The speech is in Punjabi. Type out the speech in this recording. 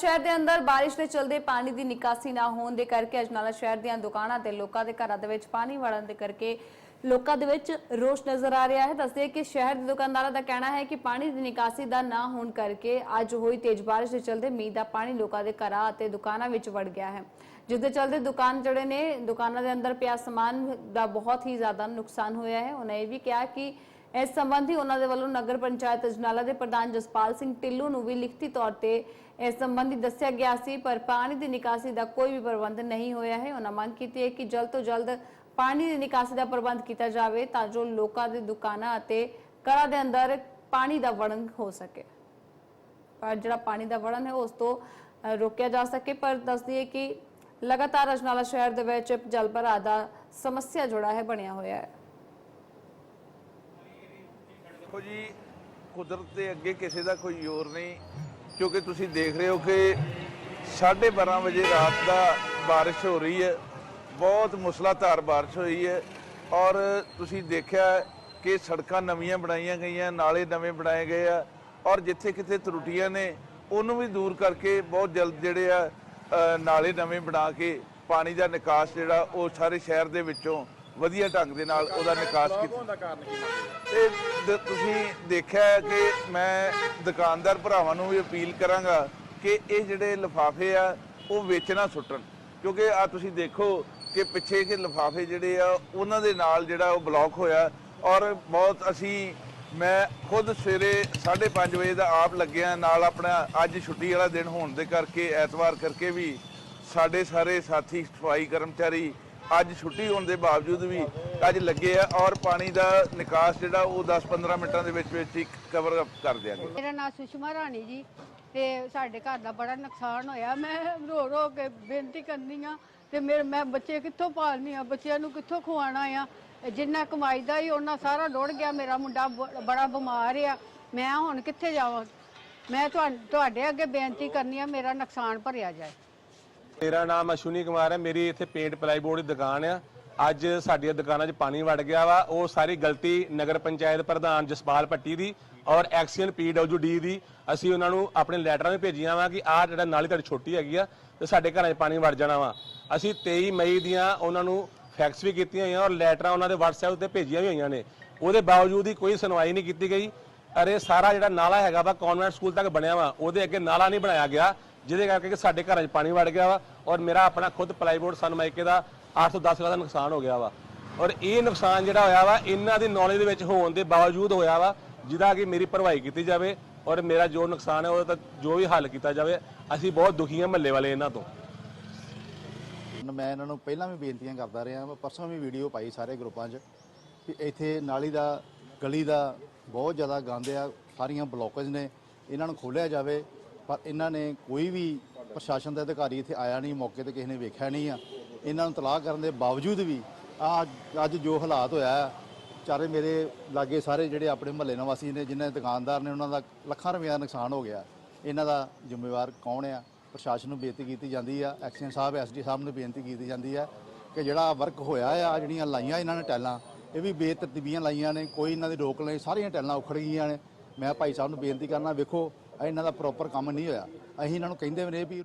ਸ਼ਹਿਰ ਦੇ ਅੰਦਰ ਬਾਰਿਸ਼ ਦੇ ਚਲਦੇ ਪਾਣੀ ਦੀ ਨਿਕਾਸੀ ਨਾ ਹੋਣ ਦੇ ਕਰਕੇ ਅਜਨਾਲਾ ਸ਼ਹਿਰ ਦੀਆਂ ਦੁਕਾਨਾਂ ਤੇ ਲੋਕਾਂ ਦੇ ਘਰਾਂ ਦੇ ਵਿੱਚ ਪਾਣੀ ਵੜਨ ਦੇ ਕਰਕੇ ਲੋਕਾਂ ਦੇ ਵਿੱਚ ਰੋਸ਼ ਨਜ਼ਰ ਆ ਰਿਹਾ ਹੈ। ਦੱਸਦੇ ਕਿ ਸ਼ਹਿਰ ਦੇ ਦੁਕਾਨਦਾਰਾਂ ਦਾ ਕਹਿਣਾ ਹੈ ਕਿ ਪਾਣੀ ਦੀ ਨਿਕਾਸੀ ਦਾ ਨਾ ਹੋਣ ਕਰਕੇ ਅੱਜ ਹੋਈ ਤੇਜ਼ ਬਾਰਿਸ਼ ਦੇ ਚਲਦੇ ਮੀਂਹ ਦਾ ਪਾਣੀ ਲੋਕਾਂ ਦੇ ਘਰਾਂ ਅਤੇ ਦੁਕਾਨਾਂ ਵਿੱਚ ਵੜ ਗਿਆ ਹੈ। ਜਿਸ ਦੇ ਚਲਦੇ ਦੁਕਾਨ ਜਿਹੜੇ ਨੇ, ਦੁਕਾਨਾਂ ਦੇ ਅੰਦਰ ਪਿਆ ਸਮਾਨ ਦਾ ਬਹੁਤ ਹੀ ਜ਼ਿਆਦਾ ਨੁਕਸਾਨ ਹੋਇਆ ਹੈ। ਉਹਨਾਂ ਇਹ ਵੀ ਕਿਹਾ ਕਿ ਇਸ ਸੰਬੰਧੀ ਉਹਨਾਂ ਦੇ ਵੱਲੋਂ ਨਗਰ ਪੰਚਾਇਤ ਅਜਨਾਲਾ ਦੇ ਪ੍ਰਧਾਨ ਜਸਪਾਲ ਸਿੰਘ ਢਿੱਲੋਂ ਨੂੰ ਵੀ ਲਿਖਤੀ ਤੌਰ ਤੇ ਇਸ ਸੰਬੰਧੀ ਦੱਸਿਆ ਗਿਆ ਸੀ, ਪਰ ਪਾਣੀ ਦੀ ਨਿਕਾਸੀ ਦਾ ਕੋਈ ਵੀ ਪ੍ਰਬੰਧ ਨਹੀਂ ਹੋਇਆ ਹੈ। ਉਹਨਾਂ ਮੰਗ ਕੀਤੀ ਹੈ ਕਿ ਜਲਦ ਤੋਂ ਜਲਦ ਪਾਣੀ ਦੀ ਨਿਕਾਸੀ ਦਾ ਪ੍ਰਬੰਧ ਕੀਤਾ ਜਾਵੇ ਤਾਂ ਜੋ ਲੋਕਾਂ ਦੇ ਦੁਕਾਨਾਂ ਅਤੇ ਘਰਾਂ ਦੇ ਅੰਦਰ ਪਾਣੀ ਦਾ ਵੜਨ ਹੋ ਸਕੇ। ਪਰ ਜਿਹੜਾ ਪਾਣੀ ਦਾ ਵੜਨ ਹੈ, ਉਸ ਤੋਂ ਰੋਕਿਆ ਜਾ ਸਕੇ। ਪਰ ਦੱਸਦੀ ਹੈ ਕਿ ਲਗਾਤਾਰ ਅਜਨਾਲਾ ਸ਼ਹਿਰ ਦੇ ਵਿੱਚ ਜਲ ਭਰਾ ਦਾ ਸਮੱਸਿਆ ਜੁੜਾ ਹੈ, ਬਣਿਆ ਹੋਇਆ ਹੈ। ਦੇਖੋ ਜੀ, ਕੁਦਰਤ ਦੇ ਅੱਗੇ ਕਿਸੇ ਦਾ ਕੋਈ ਜ਼ੋਰ ਨਹੀਂ, ਕਿਉਂਕਿ ਤੁਸੀਂ ਦੇਖ ਰਹੇ ਹੋ ਕਿ 12:30 ਵਜੇ ਰਾਤ ਦਾ ਬਾਰਿਸ਼ ਹੋ ਰਹੀ ਹੈ, ਬਹੁਤ ਮੁਸਲਾਧਾਰ ਬਾਰਿਸ਼ ਹੋਈ ਹੈ ਔਰ ਤੁਸੀਂ ਦੇਖਿਆ ਕਿ ਸੜਕਾਂ ਨਵੀਆਂ ਬਣਾਈਆਂ ਗਈਆਂ, ਨਾਲੇ ਨਵੇਂ ਬਣਾਏ ਗਏ ਆ ਔਰ ਜਿੱਥੇ ਕਿਤੇ ਤਰੁੱਟੀਆਂ ਨੇ, ਉਹਨੂੰ ਵੀ ਦੂਰ ਕਰਕੇ ਬਹੁਤ ਜਲਦ ਜਿਹੜੇ ਆ ਨਾਲੇ ਨਵੇਂ ਬਣਾ ਕੇ ਪਾਣੀ ਦਾ ਨਿਕਾਸ ਜਿਹੜਾ ਉਹ ਸਾਰੇ ਸ਼ਹਿਰ ਦੇ ਵਿੱਚੋਂ ਵਧੀਆ ਢੰਗ ਦੇ ਨਾਲ ਉਹਦਾ ਨਿਕਾਸ ਕੀਤਾ। ਤੇ ਦ- ਤੁਸੀਂ ਦੇਖਿਆ ਕਿ ਮੈਂ ਦੁਕਾਨਦਾਰ ਭਰਾਵਾਂ ਨੂੰ ਵੀ ਅਪੀਲ ਕਰਾਂਗਾ ਕਿ ਇਹ ਜਿਹੜੇ ਲਿਫਾਫੇ ਆ ਉਹ ਵਿੱਚ ਨਾ ਸੁੱਟਣ। ਕਿਉਂਕਿ ਆ ਤੁਸੀਂ ਦੇਖੋ ਕਿ ਪਿੱਛੇ ਕਿ ਲਿਫਾਫੇ ਜਿਹੜੇ ਆ ਉਹਨਾਂ ਦੇ ਨਾਲ ਜਿਹੜਾ ਉਹ ਬਲੌਕ ਹੋਇਆ। ਔਰ ਬਹੁਤ ਅਸੀਂ ਮੈਂ ਖੁਦ ਸਵੇਰੇ 5:30 ਵਜੇ ਦਾ ਆਪ ਲੱਗਿਆ ਨਾਲ ਆਪਣਾ ਅੱਜ ਛੁੱਟੀ ਵਾਲਾ ਦਿਨ ਹੋਣ ਦੇ ਕਰਕੇ ਐਤਵਾਰ ਕਰਕੇ ਵੀ ਸਾਡੇ ਸਾਰੇ ਸਾਥੀ ਸਫ਼ਾਈ ਕਰਮਚਾਰੀ ਅੱਜ ਛੁੱਟੀ ਹੋਣ ਦੇ ਬਾਵਜੂਦ ਵੀ ਅੱਜ ਲੱਗੇ ਆ ਔਰ ਪਾਣੀ ਦਾ ਨਿਕਾਸ ਜਿਹੜਾ ਉਹ 10-15 ਮਿੰਟਾਂ ਦੇ ਵਿੱਚ ਵਿੱਚ ਹੀ ਕਵਰ ਅਪ ਕਰ ਦਿਆਂਗੇ। ਮੇਰਾ ਨਾਮ ਸੁਸ਼ਮਾ ਰਾਣੀ ਜੀ ਤੇ ਸਾਡੇ ਘਰ ਦਾ ਬੜਾ ਨੁਕਸਾਨ ਹੋਇਆ। ਮੈਂ ਰੋ ਰੋ ਕੇ ਬੇਨਤੀ ਕਰਨੀ ਆ ਤੇ ਮੇਰੇ ਮੈਂ ਬੱਚੇ ਕਿੱਥੋਂ ਪਾਲਨੀ ਆ? ਬੱਚਿਆਂ ਨੂੰ ਕਿੱਥੋਂ ਖਵਾਉਣਾ ਆ? ਜਿੰਨਾ ਕਮਾਈ ਦਾ ਹੀ ਉਹਨਾਂ ਸਾਰਾ ਡੁੱੜ ਗਿਆ। ਮੇਰਾ ਮੁੰਡਾ ਬੜਾ ਬਿਮਾਰ ਆ। ਮੈਂ ਹੁਣ ਕਿੱਥੇ ਜਾਵਾਂ? ਮੈਂ ਤੁਹਾਡੇ ਅੱਗੇ ਬੇਨਤੀ ਕਰਨੀ ਆ, ਮੇਰਾ ਨੁਕਸਾਨ ਭਰਿਆ ਜਾਏ। ਮੇਰਾ ਨਾਮ ਅਸ਼ਵਨੀ ਕੁਮਾਰ ਹੈ। ਮੇਰੀ ਇੱਥੇ ਪੇਂਟ ਪਲਾਈਬੋਰਡ ਦੀ ਦੁਕਾਨ ਆ। ਅੱਜ ਸਾਡੀਆਂ ਦੁਕਾਨਾਂ 'ਚ ਪਾਣੀ ਵੜ ਗਿਆ ਵਾ। ਉਹ ਸਾਰੀ ਗਲਤੀ ਨਗਰ ਪੰਚਾਇਤ ਪ੍ਰਧਾਨ ਜਸਪਾਲ ਭੱਟੀ ਦੀ ਔਰ ਐਕਸੀਅਨ ਪੀਡਬਲਯੂਡੀ ਦੀ। ਅਸੀਂ ਉਹਨਾਂ ਨੂੰ ਆਪਣੇ ਲੈਟਰਾਂ ਵੀ ਭੇਜੀਆਂ ਵਾ ਕਿ ਆਹ ਜਿਹੜਾ ਨਾਲੀ ਤੁਹਾਡੀ ਛੋਟੀ ਹੈਗੀ ਆ, ਤੇ ਸਾਡੇ ਘਰਾਂ 'ਚ ਪਾਣੀ ਵੜ ਜਾਣਾ ਵਾ। ਅਸੀਂ 23 ਮਈ ਦੀਆਂ ਉਹਨਾਂ ਨੂੰ ਫੈਕਸ ਵੀ ਕੀਤੀਆਂ ਹੋਈਆਂ ਔਰ ਲੈਟਰਾਂ ਉਹਨਾਂ ਦੇ WhatsApp ਉੱਤੇ ਭੇਜੀਆਂ ਵੀ ਹੋਈਆਂ ਨੇ। ਉਹਦੇ ਬਾਵਜੂਦ ਹੀ ਕੋਈ ਸੁਣਵਾਈ ਨਹੀਂ ਕੀਤੀ ਗਈ। ਅਰੇ ਸਾਰਾ ਜਿਹੜਾ ਨਾਲਾ ਹੈਗਾ ਵਾ ਕਨਵੈਂਟ ਸਕੂਲ ਤੱਕ ਬਣਿਆ ਵਾ, ਉਹਦੇ ਅੱਗੇ ਨਾਲਾ ਨਹੀਂ ਬਣਾਇਆ ਗਿਆ। ਜਿਹਦੇ ਕਰਕੇ ਕਿ ਸਾਡੇ ਘਰਾਂ 'ਚ ਪਾਣੀ ਵੜ ਗਿਆ ਵਾ ਔਰ ਮੇਰਾ ਆਪਣਾ ਖੁਦ ਪਲਾਈਬੋਰਡ ਸਨਮਾਈਕੇ ਦਾ 8 ਤੋਂ 10 ਲੱਖ ਦਾ ਨੁਕਸਾਨ ਹੋ ਗਿਆ ਵਾ। ਔਰ ਇਹ ਨੁਕਸਾਨ ਜਿਹੜਾ ਹੋਇਆ ਵਾ, ਇਹਨਾਂ ਦੀ ਨੌਲੇਜ ਦੇ ਵਿੱਚ ਹੋਣ ਦੇ ਬਾਵਜੂਦ ਹੋਇਆ ਵਾ, ਜਿਹਦਾ ਕਿ ਮੇਰੀ ਭਰਵਾਈ ਕੀਤੀ ਜਾਵੇ ਔਰ ਮੇਰਾ ਜੋ ਨੁਕਸਾਨ ਹੈ, ਉਹਦਾ ਜੋ ਵੀ ਹੱਲ ਕੀਤਾ ਜਾਵੇ, ਅਸੀਂ ਬਹੁਤ ਦੁਖੀ ਹਾਂ ਮਹੱਲੇ ਵਾਲੇ ਇਹਨਾਂ ਤੋਂ। ਮੈਂ ਇਹਨਾਂ ਨੂੰ ਪਹਿਲਾਂ ਵੀ ਬੇਨਤੀਆਂ ਕਰਦਾ ਰਿਹਾ ਮੈਂ ਪਰਸੋਂ ਵੀ ਵੀਡੀਓ ਪਾਈ ਸਾਰੇ ਗਰੁੱਪਾਂ 'ਚ ਕਿ ਇੱਥੇ ਨਾਲੀ ਦਾ, ਗਲੀ ਦਾ ਬਹੁਤ ਜ਼ਿਆਦਾ ਗੰਦ ਆ, ਸਾਰੀਆਂ ਬਲੋਕੇਜ ਨੇ, ਇਹਨਾਂ ਨੂੰ ਖੋਲ੍ਹਿਆ ਜਾਵੇ ਪਰ ਇਹਨਾਂ ਨੇ ਕੋਈ ਵੀ ਪ੍ਰਸ਼ਾਸਨ ਦਾ ਅਧਿਕਾਰੀ ਇੱਥੇ ਆਇਆ ਨਹੀਂ ਮੌਕੇ ਤੇ ਕਿਸੇ ਨੇ ਵੇਖਿਆ ਨਹੀਂ ਆ। ਇਹਨਾਂ ਨੂੰ ਤਲਾਹ ਕਰਨ ਦੇ ਬਾਵਜੂਦ ਵੀ ਆ ਅੱਜ ਜੋ ਹਾਲਾਤ ਹੋਇਆ ਆ, ਚਾਰੇ ਮੇਰੇ ਲਾਗੇ ਸਾਰੇ ਜਿਹੜੇ ਆਪਣੇ ਮਹੱਲੇ ਨਿਵਾਸੀ ਨੇ ਜਿਨ੍ਹਾਂ ਦੁਕਾਨਦਾਰ ਨੇ ਉਹਨਾਂ ਦਾ ਲੱਖਾਂ ਰੁਪਏ ਦਾ ਨੁਕਸਾਨ ਹੋ ਗਿਆ। ਇਹਨਾਂ ਦਾ ਜ਼ਿੰਮੇਵਾਰ ਕੌਣ ਆ? ਪ੍ਰਸ਼ਾਸਨ ਨੂੰ ਬੇਨਤੀ ਕੀਤੀ ਜਾਂਦੀ ਆ। ਐਕਸ਼ਨ ਸਾਹਿਬ ਐਸਡੀ ਸਾਹਿਬ ਨੂੰ ਬੇਨਤੀ ਕੀਤੀ ਜਾਂਦੀ ਆ ਕਿ ਜਿਹੜਾ ਵਰਕ ਹੋਇਆ ਆ ਜਿਹੜੀਆਂ ਲਾਈਆਂ ਇਹਨਾਂ ਨੇ ਟੈਲਾਂ ਇਹ ਵੀ ਬੇਤਰਤੀਬੀਆਂ ਲਾਈਆਂ ਨੇ ਕੋਈ ਇਹਨਾਂ ਦੀ ਰੋਕ ਲਈ ਸਾਰੀਆਂ ਟੈਲਾਂ ਉਖੜ ਗਈਆਂ ਨੇ। ਮੈਂ ਭਾਈ ਸਾਹਿਬ ਨੂੰ ਬੇਨਤੀ ਕਰਨਾ ਵੇਖੋ ਇਹਨਾਂ ਦਾ ਪ੍ਰੋਪਰ ਕੰਮ ਨਹੀਂ ਹੋਇਆ। ਅਸੀਂ ਇਹਨਾਂ ਨੂੰ ਕਹਿੰਦੇ ਵੀ ਨੇ ਵੀ